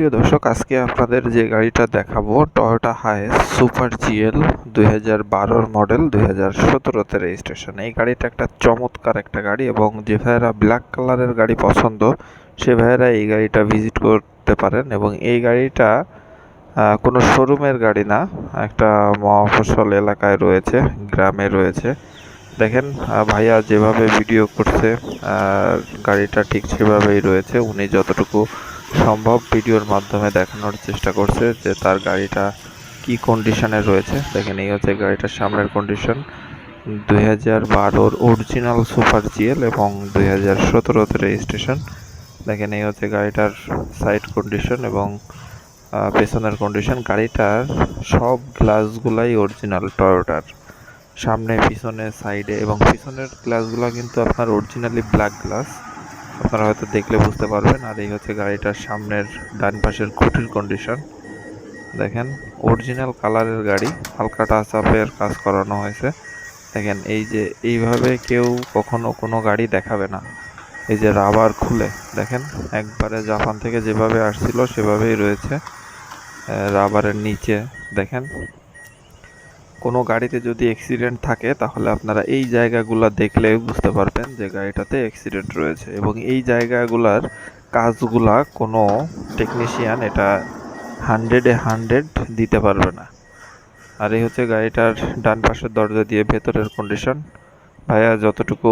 সুপ্রিয় দর্শক, আজকে আপনাদের যে গাড়িটা দেখাবো টয়োটা হায়েস সুপার জিএল দুই হাজার বারোর মডেল দুই হাজার সতেরোতে রেজিস্ট্রেশন এই গাড়িটা একটা চমৎকার একটা গাড়ি এবং যে ভাইয়েরা ব্ল্যাক কালারের গাড়ি পছন্দ, সে ভাইয়েরা এই গাড়িটা ভিজিট করতে পারেন এবং এই গাড়িটা কোনো শোরুমের গাড়ি না, একটা মহাফসল এলাকায় রয়েছে, গ্রামে রয়েছে। দেখেন ভাইয়া যেভাবে ভিডিও করছে গাড়িটা ঠিক সেভাবেই রয়েছে। উনি যতটুকু সম্ভব ভিডিওর মাধ্যমে দেখানোর চেষ্টা করছে যে তার গাড়িটা কি কন্ডিশনে রয়েছে। দেখেন এই হচ্ছে গাড়িটার সামনের কন্ডিশন দুই হাজার বারোর অরিজিনাল সুপার জিএল এবং দুই হাজার সতেরোতে রেজিস্ট্রেশন দেখেন এই হচ্ছে গাড়িটার সাইড কন্ডিশন এবং পেছনের কন্ডিশন গাড়িটার সব গ্লাসগুলাই অরিজিনাল টয়োটার সামনে, পিছনে সাইডে এবং পিছনের গ্লাসগুলো কিন্তু আপনার অরিজিনালি ব্ল্যাক গ্লাস আপনারা হয়তো দেখলে বুঝতে পারবেন, আর এই হচ্ছে গাড়িটার সামনের ডান পাশের খুঁটির কন্ডিশন দেখেন অরিজিনাল কালারের গাড়ি, হালকা টাচ আপের কাজ করানো হয়েছে। দেখেন, এই যে এইভাবে কেউ কখনো কোনো গাড়ি দেখাবে না। এই যে রাবার খুলে, দেখেন, একবারে জাপান থেকে যেভাবে আসছিল সেভাবেই রয়েছে রাবারের নিচে। দেখেন কোনো গাড়িতে যদি অ্যাক্সিডেন্ট থাকে, তাহলে আপনারা এই জায়গাগুলো দেখলে বুঝতে পারবেন যে গাড়িটাতে অ্যাক্সিডেন্ট রয়েছে। এবং এই জায়গাগুলার কাজগুলা কোনো টেকনিশিয়ান এটা হান্ড্রেডে হান্ড্রেড দিতে পারবে না। আর এই হচ্ছে গাড়িটার ডান পাশের দরজা দিয়ে ভেতরের কন্ডিশন ভাইয়া যতটুকু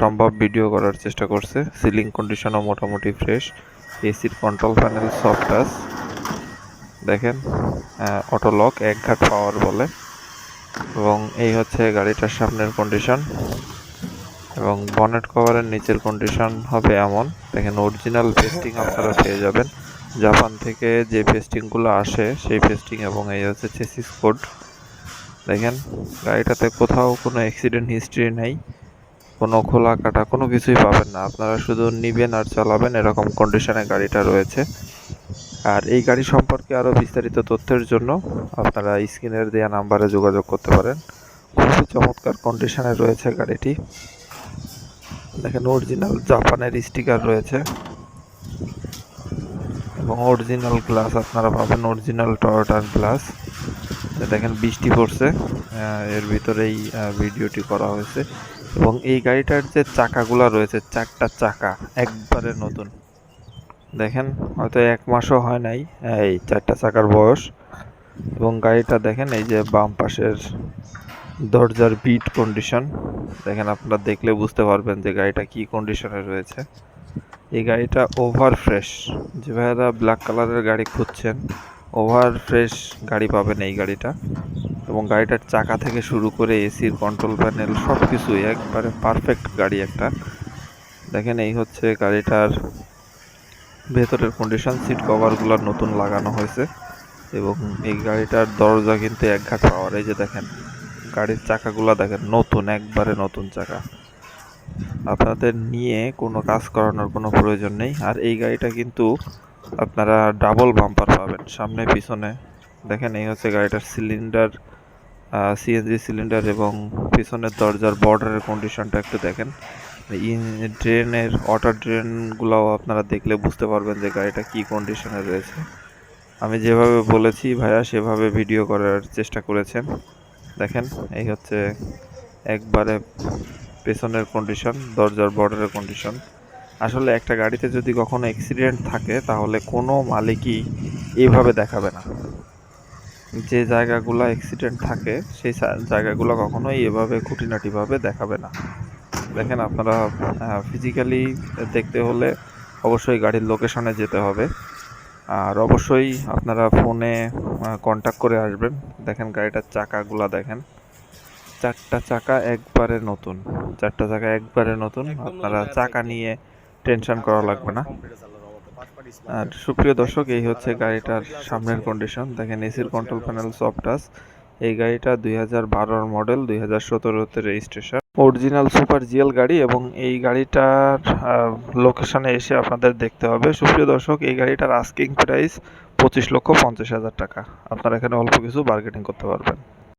সম্ভব ভিডিও করার চেষ্টা করছে। সিলিং কন্ডিশনও মোটামুটি ফ্রেশ এসির কন্ট্রোল প্যানেল সফট টাচ দেখেন অটো লক এক ঘাট পাওয়ার বলে। এবং এই হচ্ছে গাড়িটার সামনের কন্ডিশন এবং বনেট কভারের নিচের কন্ডিশন হবে এমন। দেখেন অরিজিনাল পেস্টিং আপনারা পেয়ে যাবেন। জাপান থেকে যে পেস্টিংগুলো আসে, সেই পেস্টিং এবং এই হচ্ছে চেসিস কোড দেখেন, গাড়িটাতে কোথাও কোনো অ্যাক্সিডেন্ট হিস্ট্রি নেই, কোনো খোলা কাটা কোনো কিছুই পাবেন না। আপনারা শুধু নিবেন আর চালাবেন, এরকম কন্ডিশনে গাড়িটা রয়েছে। আর এই গাড়ি সম্পর্কে আরও বিস্তারিত তথ্যের জন্য আপনারা স্ক্রিনের দেওয়া নাম্বারে যোগাযোগ করতে পারেন। খুবই চমৎকার কন্ডিশনে রয়েছে গাড়িটি। দেখেন অরিজিনাল জাপানের স্টিকার রয়েছে। এবং অরিজিনাল গ্লাস আপনারা পাবেন অরিজিনাল টয়োটার গ্লাস দেখেন, বৃষ্টি পড়ছে। এর ভিতরেই ভিডিওটি করা হয়েছে। এবং এই গাড়িটার যে চাকাগুলা রয়েছে, চারটা চাকা, একবারে নতুন। দেখেন, হয়তো এক মাসও হয় নাই, এই চারটা চাকার বয়স। এবং গাড়িটা দেখেন, এই যে বাম পাশের দরজার বিট কন্ডিশন দেখেন, আপনারা দেখলে বুঝতে পারবেন যে গাড়িটা কি কন্ডিশনে রয়েছে। এই গাড়িটা ওভার ফ্রেশ যে ভাইয়েরা ব্ল্যাক কালারের গাড়ি খুঁজছেন ওভার ফ্রেশ গাড়ি পাবেন এই গাড়িটা। এবং গাড়িটার চাকা থেকে শুরু করে এসির কন্ট্রোল প্যানেল সব কিছুই একবারে পারফেক্ট গাড়ি একটা। দেখেন, এই হচ্ছে গাড়িটার ভেতরের কন্ডিশন সিট কভারগুলো নতুন লাগানো হয়েছে এবং এই গাড়িটার দরজা কিন্তু এক ঘাট পাওয়ার। এই যে দেখেন, গাড়ির চাকাগুলো দেখেন, নতুন, একবারে নতুন চাকা। আপনাদের নিয়ে কোনো কাজ করানোর কোনো প্রয়োজন নেই। আর এই গাড়িটা কিন্তু আপনারা ডাবল বাম্পার পাবেন, সামনে, পিছনে। দেখেন, এই হচ্ছে গাড়িটার সিলিন্ডার সিএনজি সিলিন্ডার এবং পিছনের দরজার বর্ডারের কন্ডিশনটা একটু দেখেন। ড্রেনের ওয়াটার ড্রেনগুলোও আপনারা দেখলে বুঝতে পারবেন যে গাড়িটা কি কন্ডিশনে রয়েছে। আমি যেভাবে বলেছি ভাইয়া, সেভাবে ভিডিও করার চেষ্টা করেছেন। দেখেন, এই হচ্ছে একবারে পেছনের কন্ডিশন দরজার বর্ডারের কন্ডিশন আসলে একটা গাড়িতে যদি কখনো অ্যাক্সিডেন্ট থাকে, তাহলে কোনো মালিকই এইভাবে দেখাবে না। যে জায়গাগুলো অ্যাক্সিডেন্ট থাকে, সেই জায়গাগুলো কখনোই এভাবে খুঁটিনাটিভাবে দেখাবে না। দেখেন আপনারা ফিজিক্যালি দেখতে হলে অবশ্যই গাড়ির লোকেশনে যেতে হবে। আর অবশ্যই আপনারা ফোনে কন্ট্যাক্ট করে আসবেন। দেখেন গাড়িটার চাকাগুলা দেখেন। চারটা চাকা একবারে নতুন। চারটা চাকা একবারে নতুন। আপনারা চাকা নিয়ে টেনশন করা লাগবে না। আর সুপ্রিয় দর্শক এই হচ্ছে গাড়িটার সামনের কন্ডিশন দেখেন এসির কন্ট্রোল প্যানেল সফট টাচ এই গাড়িটা দুই হাজার বারোর মডেল দুই হাজার সতেরোতে রেজিস্ট্রেশন অরিজিনাল সুপার জিএল গাড়ি এবং এই গাড়িটার লোকেশনে এসে আপনাদের দেখতে হবে। সুপ্রিয় দর্শক, এই গাড়িটার আস্কিং প্রাইস পঁচিশ লক্ষ পঞ্চাশ হাজার টাকা। আপনারা এখানে অল্প কিছু বার্গেনিং করতে পারবেন।